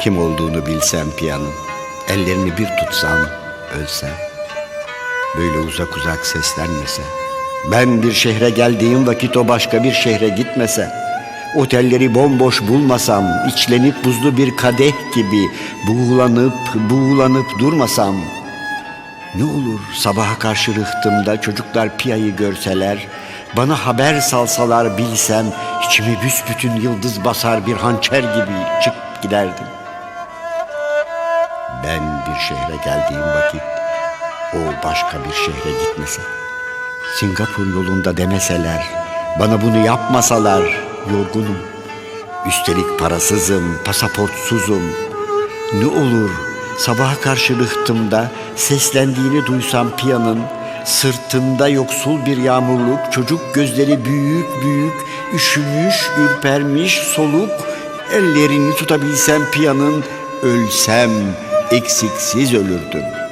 Kim olduğunu bilsem piyanın Ellerini bir tutsam ölsem. Böyle uzak uzak seslenmese. Ben bir şehre geldiğim vakit o başka bir şehre gitmese. Otelleri bomboş bulmasam içlenip buzlu bir kadeh gibi Buğulanıp buğulanıp durmasam ne olur sabaha karşı rıhtımda çocuklar piyayı görseler, bana haber salsalar bilsem, içimi büsbütün yıldız basar bir hançer gibi çıkıp giderdim. Ben bir şehre geldiğim vakit, o başka bir şehre gitmese, Singapur yolunda demeseler, bana bunu yapmasalar, yorgunum. Üstelik parasızım, pasaportsuzum. Ne olur sabaha karşı rıhtımda seslendiğini duysam piyanın, sırtında yoksul bir yağmurluk, çocuk gözleri büyük büyük, üşümüş, ürpermiş, soluk, ellerini tutabilsem piyanın, ölsem eksiksiz ölürdüm.''